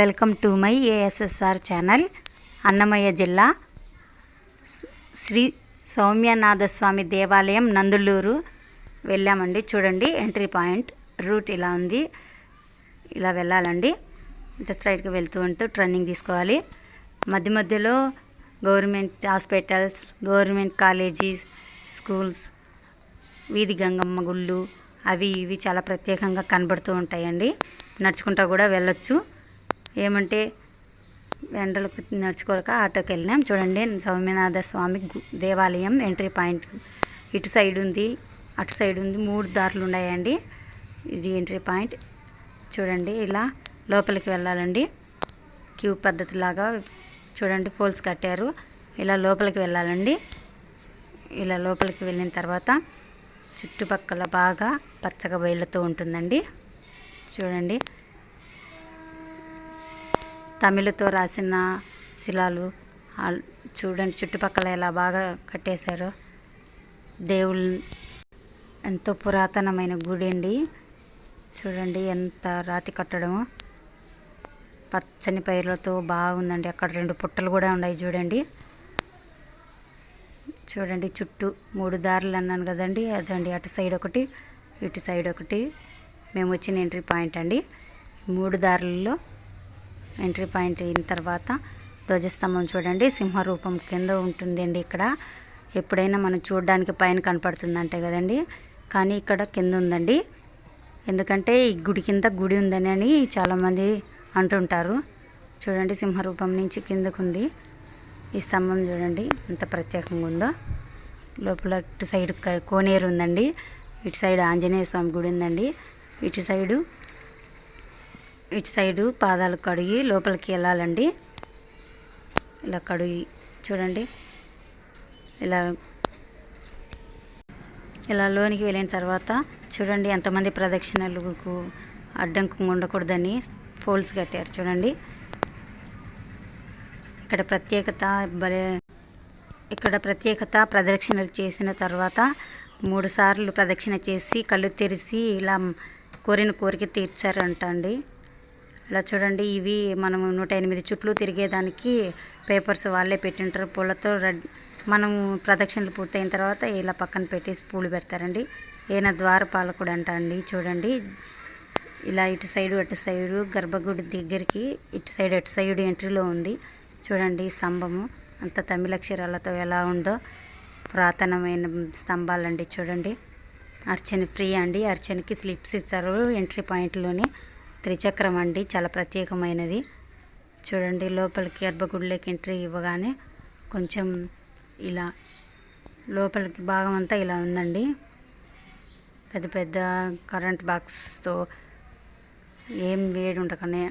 Welcome to my ASSR channel Annamayya జిల్లా. శ్రీ సౌమ్యనాథస్వామి దేవాలయం నందులూరు. వెళ్ళామండి చూడండి ఎంట్రీ పాయింట్ రూట్ ఇలా ఉంది. ఇలా వెళ్ళాలండి. జస్ట్ రైట్కి వెళ్తూ ఉంటూ ట్రైనింగ్ తీసుకోవాలి. మధ్య మధ్యలో government hospitals government colleges schools వీధి గంగమ్మ గుళ్ళు అవి ఇవి చాలా ప్రత్యేకంగా కనబడుతూ ఉంటాయండి. నడుచుకుంటా కూడా వెళ్ళొచ్చు. ఏమంటే ఎండలకు నడుచుకోలేక ఆటోకి వెళ్ళినాం. చూడండి సౌమ్యనాథ స్వామి గు- దేవాలయం ఎంట్రీ పాయింట్ ఇటు సైడ్ ఉంది అటు సైడ్ ఉంది మూడు దారులు ఉన్నాయండి. ఇది ఎంట్రీ పాయింట్. చూడండి ఇలా లోపలికి వెళ్ళాలండి. క్యూ పద్ధతిలాగా చూడండి ఫోల్స్ కట్టారు. ఇలా లోపలికి వెళ్ళాలండి. ఇలా లోపలికి వెళ్ళిన తర్వాత చుట్టుపక్కల బాగా పచ్చగా బయలుతో ఉంటుందండి. చూడండి తమిళతో రాసిన శిలాలు చూడండి చుట్టుపక్కల ఎలా బాగా కట్టేశారో. దేవుళ్ళు ఎంతో పురాతనమైన గుడి అండి. చూడండి ఎంత రాతి కట్టడము. పచ్చని పైర్లతో బాగుందండి. అక్కడ రెండు పుట్టలు కూడా ఉన్నాయి చూడండి. చూడండి చుట్టూ మూడు దారులు అన్నాను కదండి. అదండి అటు సైడ్ ఒకటి ఇటు సైడ్ ఒకటి. మేము వచ్చిన ఎంట్రీ పాయింట్ అండి. మూడు దారులలో ఎంట్రీ పాయింట్ అయిన తర్వాత ధ్వజస్తంభం చూడండి. సింహరూపం కింద ఉంటుందండి ఇక్కడ. ఎప్పుడైనా మనం చూడడానికి పైన కనపడుతుందంటే కదండి. కానీ ఇక్కడ కింద ఉందండి. ఎందుకంటే ఈ గుడి కింద గుడి ఉందని అని చాలామంది అంటుంటారు. చూడండి సింహరూపం నుంచి కిందకు ఉంది. ఈ స్తంభం చూడండి ఎంత ప్రత్యేకంగా ఉందో. లోపల ఇటు సైడ్ కోనేరు ఉందండి. ఇటు సైడ్ ఆంజనేయ స్వామి గుడి ఉందండి. ఇటు సైడు ఇటు సైడు పాదాలు కడిగి లోపలికి వెళ్ళాలండి. ఇలా కడిగి చూడండి. ఇలా ఇలా లోనికి వెళ్ళిన తర్వాత చూడండి ఎంతమంది ప్రదక్షిణలకు అడ్డంకం ఉండకూడదని ఫోల్స్ కట్టారు చూడండి. ఇక్కడ ప్రత్యేకత భలే ఇక్కడ ప్రత్యేకత ప్రదక్షిణలు చేసిన తర్వాత మూడు సార్లు ప్రదక్షిణ చేసి కళ్ళు తెరిచి ఇలా కోరిన కోరిక తీర్చారంట అండి ఇలా చూడండి ఇవి మనం నూట ఎనిమిది చుట్లు తిరిగేదానికి పేపర్స్ వాళ్ళే పెట్టింటారు. పూలతో రెడ్ మనం ప్రదక్షిణలు పూర్తయిన తర్వాత ఇలా పక్కన పెట్టేసి పూలు పెడతారండి. ఈయన ద్వారపాలకుడు అంట అండి చూడండి. ఇలా ఇటు సైడు అటు సైడు గర్భగుడి దగ్గరికి ఇటు సైడ్ అటు సైడు ఎంట్రీలో ఉంది. చూడండి స్తంభము అంత తమిళ అక్షరాలతో ఎలా ఉందో. పురాతనమైన స్తంభాలండి చూడండి. అర్చన ఫ్రీ అండి అర్చనకి స్లిప్స్ ఇచ్చారు ఎంట్రీ పాయింట్లోనే. త్రిచక్రం అండి చాలా ప్రత్యేకమైనది. చూడండి లోపలికి గర్భగుడిలోకి ఎంట్రీ ఇవ్వగానే కొంచెం ఇలా లోపలికి భాగం అంతా ఇలా ఉందండి. పెద్ద పెద్ద కరెంట్ బాక్స్తో ఏం వేడి ఉండకనే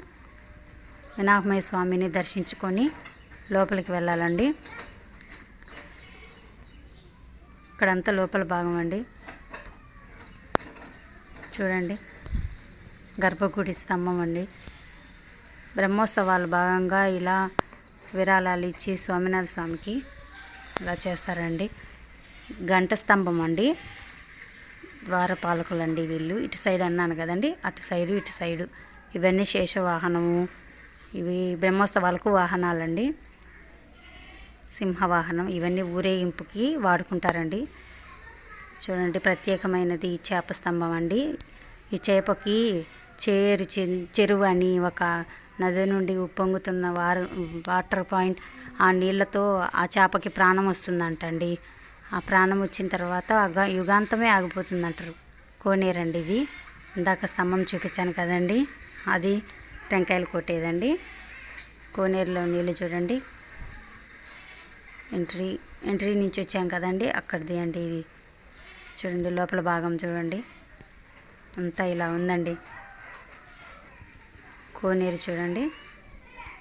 వినాయకమయ స్వామిని దర్శించుకొని లోపలికి వెళ్ళాలండి. ఇక్కడంతా లోపల భాగం అండి. చూడండి. గర్భగుడి స్తంభం అండి. బ్రహ్మోత్సవాలు భాగంగా ఇలా విరాళాలు ఇచ్చి స్వామినాథ స్వామికి ఇలా చేస్తారండి. గంట స్తంభం అండి. ద్వారపాలకులు అండి వీళ్ళు. ఇటు సైడ్ అన్నాను కదండి. అటు సైడు ఇటు సైడు. ఇవన్నీ శేష వాహనము ఇవి బ్రహ్మోత్సవాలకు వాహనాలండి. సింహవాహనం. ఇవన్నీ ఊరేగింపుకి వాడుకుంటారండి. చూడండి ప్రత్యేకమైనది ఈ చేప స్తంభం అండి. ఈ చేపకి చేరు చె- చెరువు అని ఒక నది నుండి ఉప్పొంగుతున్న వారు వాటర్ పాయింట్ ఆ నీళ్ళతో ఆ చేపకి ప్రాణం వస్తుందంటండి. ఆ ప్రాణం వచ్చిన తర్వాత యుగాంతమే ఆగిపోతుందంటారు. కోనేరండి ఇది. ఇందాక స్తంభం చూపించాను కదండి. అది టెంకాయలు కొట్టేదండి. కోనేరులో నీళ్ళు చూడండి. ఎంట్రీ ఎంట్రీ నుంచి వచ్చాం కదండి. అక్కడిది అండి ఇది. చూడండి లోపల భాగం చూడండి. అంతా ఇలా ఉందండి. కోనేరు చూడండి.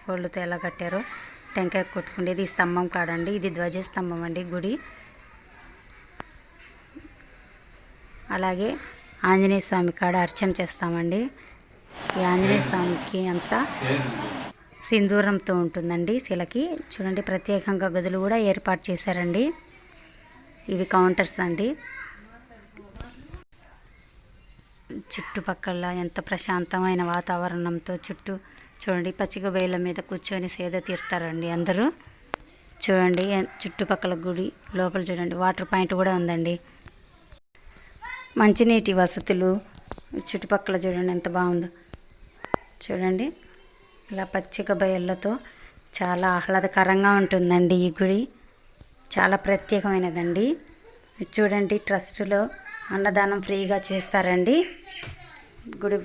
కోళ్ళతో ఎలా కట్టారో. టెంకాయ కొట్టుకునేది ఈ స్తంభం కాడండి. ఇది ధ్వజస్తంభం అండి గుడి. అలాగే ఆంజనేయ స్వామి కాడ అర్చన చేస్తామండి. ఈ ఆంజనేయ స్వామికి అంతా సింధూరంతో ఉంటుందండి శిలకి. చూడండి ప్రత్యేకంగా గదులు కూడా ఏర్పాటు చేశారండి. ఇవి కౌంటర్స్ అండి. చుట్టుపక్కల ఎంత ప్రశాంతమైన వాతావరణంతో చుట్టూ చూడండి పచ్చిక బయళ్ళ మీద కూర్చొని సేద తీరుతారండి అందరూ. చూడండి చుట్టుపక్కల గుడి లోపల చూడండి వాటర్ పాయింట్ కూడా ఉందండి. మంచినీటి వసతులు చుట్టుపక్కల చూడండి ఎంత బాగుందో. చూడండి ఇలా పచ్చిక బయళ్ళతో చాలా ఆహ్లాదకరంగా ఉంటుందండి ఈ గుడి. చాలా ప్రత్యేకమైనదండి. చూడండి ట్రస్ట్లో అన్నదానం ఫ్రీగా చేస్తారండి. గుడి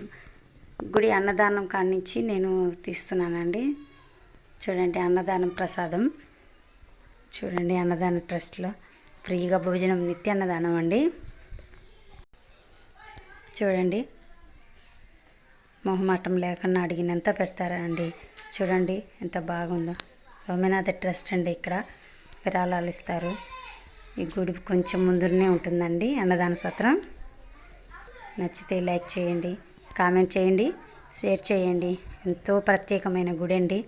గుడి అన్నదానం కానించి నేను తీస్తున్నానండి. చూడండి అన్నదానం ప్రసాదం. చూడండి అన్నదాన ట్రస్ట్లో ఫ్రీగా భోజనం నిత్య అన్నదానం అండి. చూడండి. మొహమాటం లేకుండా అడిగినంత పెడతారా అండి? చూడండి ఎంత బాగుందో. సోమనాథ ట్రస్ట్ అండి ఇక్కడ. విరాళాలు ఇస్తారు. ఈ గుడి కొంచెం ముందునే ఉంటుందండి అన్నదాన సత్రం. నచ్చితే లైక్ చేయండి కామెంట్ చేయండి షేర్ చేయండి. ఎంతో ప్రత్యేకమైన గుడి అండి